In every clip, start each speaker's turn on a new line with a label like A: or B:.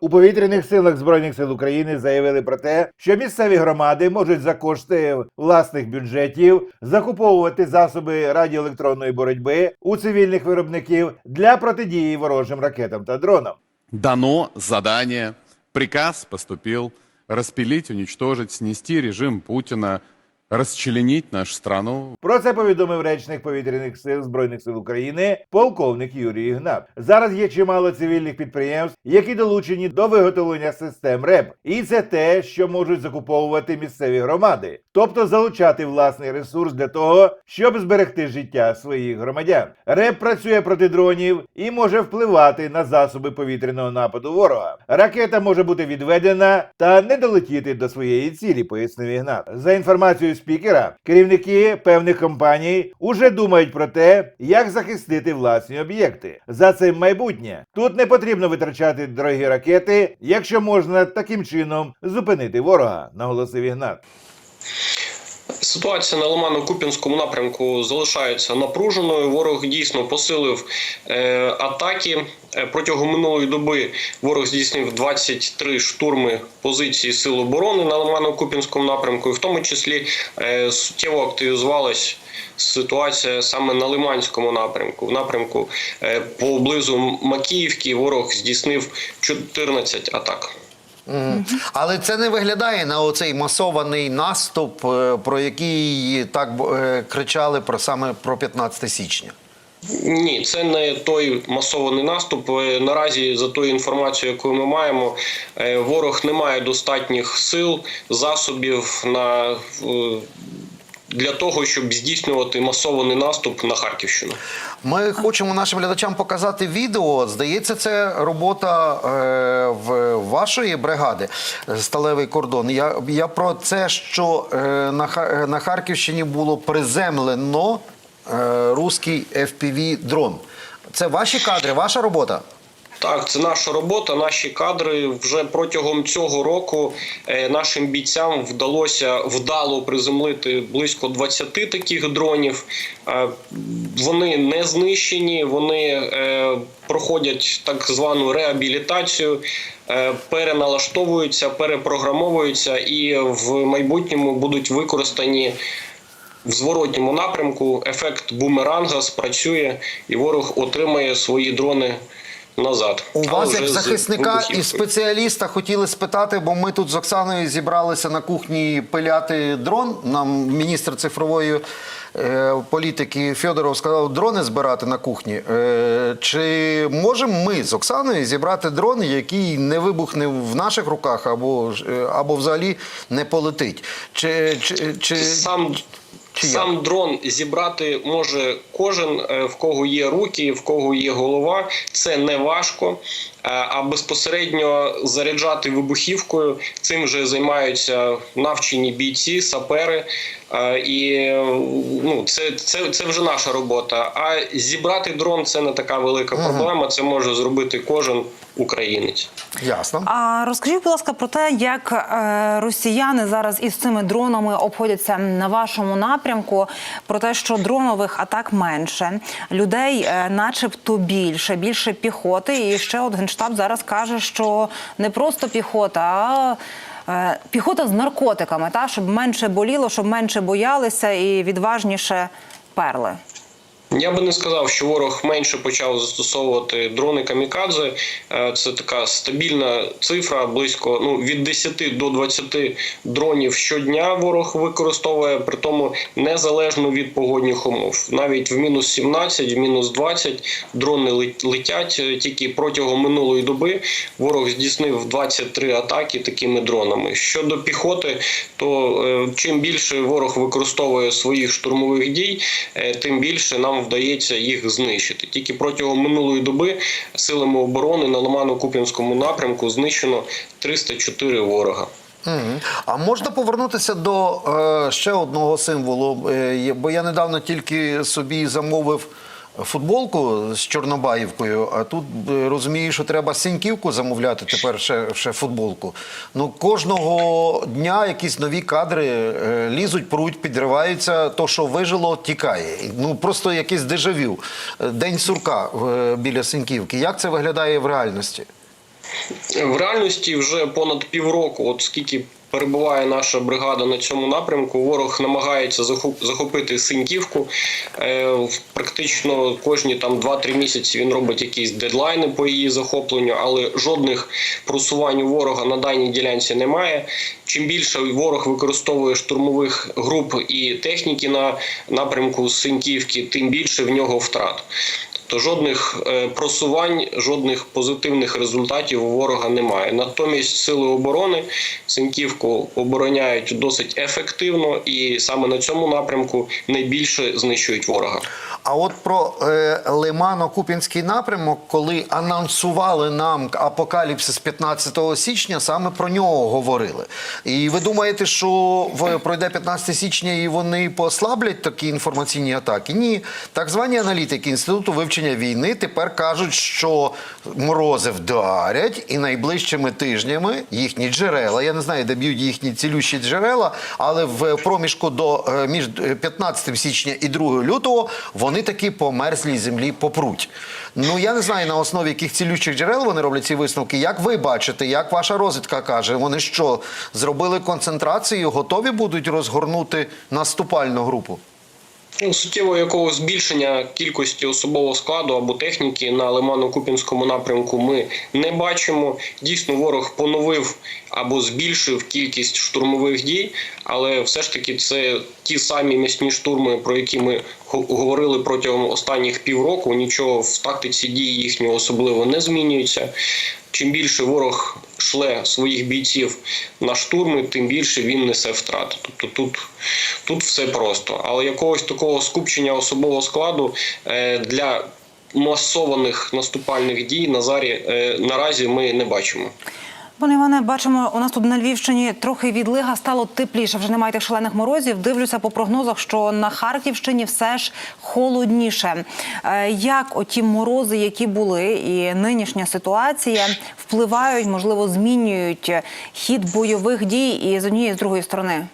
A: У повітряних силах збройних сил України заявили про те, що місцеві громади можуть за кошти власних бюджетів закуповувати засоби радіоелектронної боротьби у цивільних виробників для протидії ворожим ракетам та дронам.
B: Дано задание, приказ поступил распилить, уничтожить, снести режим Путина, расчленить нашу страну.
A: Про це повідомив речник повітряних сил збройних сил України полковник Юрій Ігнат. Зараз є чимало цивільних підприємств, які долучені до виготовлення систем РЕБ, і це те, що можуть закуповувати місцеві громади, тобто залучати власний ресурс для того, щоб зберегти життя своїх громадян. РЕБ працює проти дронів і може впливати на засоби повітряного нападу ворога. Ракета може бути відведена та не долетіти до своєї цілі, пояснив Ігнат. За інформацією спікера, керівники певних компаній уже думають про те, як захистити власні об'єкти. За цим майбутнє. Тут не потрібно витрачати дорогі ракети, якщо можна таким чином зупинити ворога, наголосив Ігнат.
C: Ситуація на Лимано-Куп'янському напрямку залишається напруженою. Ворог дійсно посилив е, атаки. Е, Протягом минулої доби ворог здійснив 23 штурми позиції Сил оборони на Лимано-Куп'янському напрямку, і в тому числі е, суттєво активізувалась ситуація саме на Лиманському напрямку. В напрямку е, поблизу Макіївки ворог здійснив 14 атак.
D: Мгм. Але це не виглядає на оцей масований наступ, про який так кричали про саме про 15 січня.
C: Ні, це не той масований наступ. Е, Наразі за тою інформацією, яку ми маємо, е, ворог не має достатніх сил, засобів на е, для того, щоб здійснювати масований наступ на Харківщину.
D: Ми хочемо нашим глядачам показати відео. Здається, це робота в вашої бригади Сталевий кордон. Я, я про це, що на, на Харківщині було приземлено руський FPV дрон. Це ваші кадри, ваша робота?
C: Так, це наша робота, наші кадри. Вже протягом цього року е, нашим бійцям вдалося вдало приземлити близько 20 таких дронів. Е, Вони не знищені, вони е, проходять так звану реабілітацію, е, переналаштовуються, перепрограмовуються і в майбутньому будуть використані. В зворотньому напрямку ефект бумеранга спрацює, і ворог отримає свої дрони назад.
D: У вас, як захисника і спеціаліста, хотіли спитати, бо ми тут з Оксаною зібралися на кухні пиляти дрон. Нам міністр цифрової е, політики Федоров сказав дрони збирати на кухні. Е, чи можемо ми з Оксаною зібрати дрон, який не вибухне в наших руках або, е, або взагалі не полетить? Чи, чи, чи...
C: Сам,
D: Чи
C: сам дрон зібрати може кожен, е, в кого є руки, в кого є голова. Це не важко. Е, А безпосередньо заряджати вибухівкою цим вже займаються навчені бійці, сапери. Е, І ну, це, це, це вже наша робота. А зібрати дрон це не така велика проблема. Це може зробити кожен українець.
D: Ясно.
E: А розкажіть, будь ласка, про те, як е, росіяни зараз із цими дронами обходяться на вашому напрямку, про те, що дронових атак менше, людей, начебто, більше, більше піхоти. І ще от генштаб зараз каже, що не просто піхота, а е, піхота з наркотиками, та щоб менше боліло, щоб менше боялися і відважніше перли.
C: Я би не сказав, що ворог менше почав застосовувати дрони камікадзе. Е, Це така стабільна цифра, близько ну від 10 до 20 дронів щодня. Ворог використовує при тому незалежно від погодних умов. Навіть в мінус 17, в мінус 20 дрони летять. Е, Тільки протягом минулої доби ворог здійснив 23 атаки такими дронами. Щодо піхоти, то е, чим більше ворог використовує своїх штурмових дій, тим більше нам вдається їх знищити. Тільки протягом минулої доби силами оборони на Ломано-Куп'янському напрямку знищено 304 ворога.
D: А можна повернутися до е, ще одного символу? Е, бо я недавно тільки собі замовив футболку з Чорнобаївкою, а тут е, розумію, що треба синьківку замовляти тепер ще, ще футболку. Ну кожного дня якісь нові кадри е, лізуть, пруть, підриваються. То, що вижило, тікає. Ну просто якийсь дежавю. Е, День сурка біля синьківки. Як це виглядає в реальності?
C: В реальності вже понад півроку, от скільки перебуває наша бригада на цьому напрямку, ворог намагається захоп- захопити Синьківку. Е, Практично кожні там 2-3 місяці він робить якісь дедлайни по її захопленню, але жодних просувань у ворога на даній ділянці немає. Чим більше ворог використовує штурмових груп і техніки на напрямку Синьківки, тим більше в нього втрат. То жодних е, просувань, жодних позитивних результатів у ворога немає. Натомість сили оборони Синківку обороняють досить ефективно, і саме на цьому напрямку найбільше знищують ворога.
D: А от про е, Лимано-Купінський напрямок, коли анонсували нам апокаліпсис 15 січня, саме про нього говорили. І ви думаєте, що в, пройде 15 січня і вони послаблять такі інформаційні атаки? Ні. Так звані аналітики Інституту вивчення війни тепер кажуть, що морози вдарять, і найближчими тижнями їхні джерела, я не знаю, де б'ють їхні цілющі джерела, але в проміжку до е, між 15 січня і 2 лютого вони таки по мерзлій землі попруть. Ну я не знаю на основі яких цілючих джерел вони роблять ці висновки. Як ви бачите, як ваша розвідка каже, вони що зробили концентрацію, готові будуть розгорнути наступальну групу?
C: Ну, суттєвого якогось збільшення кількості особового складу або техніки на Лимано-Купінському напрямку ми не бачимо. Дійсно, ворог поновив або збільшив кількість штурмових дій, але все ж таки це ті самі м'ясні штурми, про які ми говорили протягом останніх півроку. Нічого в тактиці дії їхнього особливо не змінюється. Чим більше ворог шле своїх бійців на штурми, тим більше він несе втрати. Тобто тут, тут все просто. Але якогось такого скупчення особового складу е, для масованих наступальних дій на зарі е, наразі ми не бачимо.
E: Пане Іване, бачимо, у нас тут на Львівщині трохи відлига стало тепліше. Вже немає тих шалених морозів. Дивлюся по прогнозах, що на Харківщині все ж холодніше. Е, Як оті морози, які були, і нинішня ситуація впливають, можливо, змінюють хід бойових дій і з однієї і з другої сторони?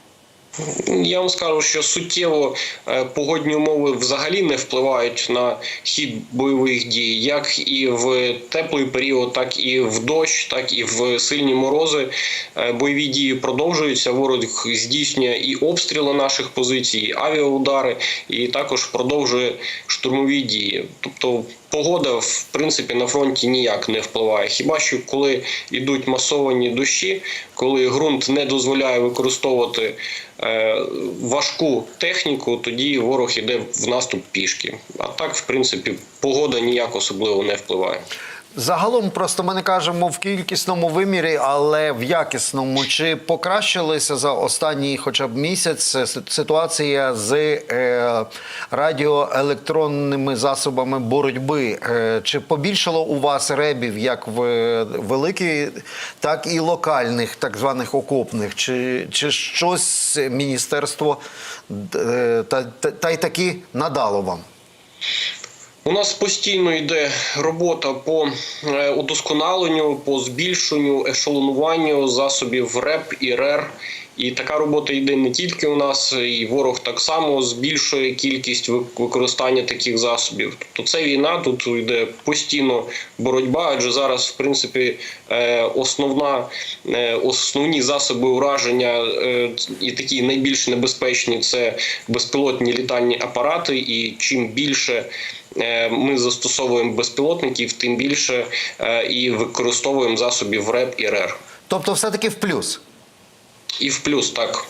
C: Я вам скажу, що суттєво е, погодні умови взагалі не впливають на хід бойових дій, як і в теплий період, так і в дощ, так і в сильні морози. Е, Бойові дії продовжуються. Ворог здійснює і обстріли наших позицій, і авіаудари, і також продовжує штурмові дії. Тобто погода в принципі на фронті ніяк не впливає. Хіба що коли йдуть масовані дощі, коли ґрунт не дозволяє використовувати е, важку техніку, тоді ворог іде в наступ пішки. А так, в принципі, погода ніяк особливо не впливає.
D: Загалом просто ми не кажемо в кількісному вимірі, але в якісному. Чи покращилася за останній хоча б місяць ситуація з е, радіоелектронними засобами боротьби? Е, чи побільшало у вас ребів як в великій, так і локальних, так званих окопних? Чи, чи щось міністерство е, та, та, та й таки надало вам?
C: У нас постійно йде робота по е, удосконаленню, по збільшенню, ешелонуванню засобів РЕП і РЕР. І така робота йде не тільки у нас, і ворог так само збільшує кількість використання таких засобів. Тобто це війна, тут йде постійно боротьба, адже зараз, в принципі, е, основна, е, основні засоби ураження е, і такі найбільш небезпечні це безпілотні літальні апарати. І чим більше ми застосовуємо безпілотників, тим більше і використовуємо засобів РЕП і РЕР.
D: Тобто, все-таки в плюс.
C: І в плюс так.